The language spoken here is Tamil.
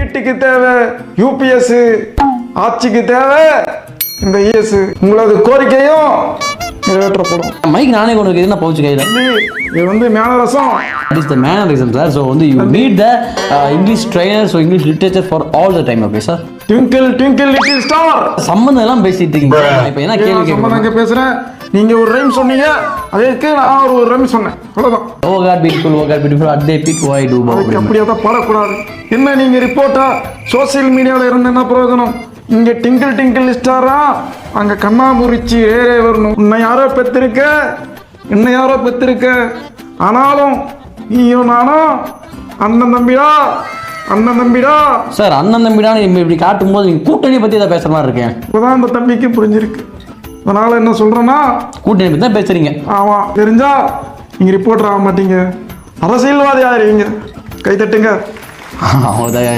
வீட்டுக்கு தேவை யூபிஎஸ் ஆட்சிக்கு தேவை இந்த இஎஸ் உங்களது கோரிக்கையும் நிறைவேற்றப்படும். மைக் நானே கொண்டு வைக்கிறது என்ன பவுச்சு கையில்? இது வந்து mannerism that is the mannerism sir so வந்து you need the English trainer so English literature for all the time okay sir twinkle twinkle little star சம்மந்தம் எல்லாம் பேசிட்டு இருக்கீங்க. இப்போ என்ன கேள்வி கேட்கணும்? சம்பந்தங்க பேசுறேன்? நீங்க ஒரு ரைம் சொன்னீங்க. அதற்கு நான் ஒரு ரைம் சொன்னேன். அவ்வளவுதான். ஓ God beautiful oh God beautiful at the big why do அதுக்கு அப்படியே தான் பாடக்கூடாது. என்ன நீங்க ரிப்போர்ட்டா சோசியல் மீடியால இருந்து என்ன பிரயோஜனம்? இங்க டிங்கிள் டிங்கிள் ஸ்டாரா அங்க கண்ணாமூரிச்சி ஏறே வரணும். உன்னை யாரோ பெத்திருக்க? என்ன யாரோ பெத்திருக்க? ஆனாலும் நீயும் நானும் அண்ணன் தம்பிடா அண்ணன் தம்பிடா. சார் அண்ணன் தம்பிடான்னு இப்படி இப்படி காட்டும் போது நீங்கள் கூட்டணியை பற்றி எதாவது பேசுகிற மாதிரி இருக்கேன் இப்போதான் அந்த தம்பிக்கு புரிஞ்சிருக்கு. அதனால என்ன சொல்றேன்னா கூட்டணி பற்றி தான் பேசுறீங்க. ஆமா தெரிஞ்சா நீங்க ரிப்போர்ட்டர் ஆக மாட்டீங்க. அரசியல்வாதி ஆயிருவீங்க கை தட்டுங்க. அவ்வளோதான்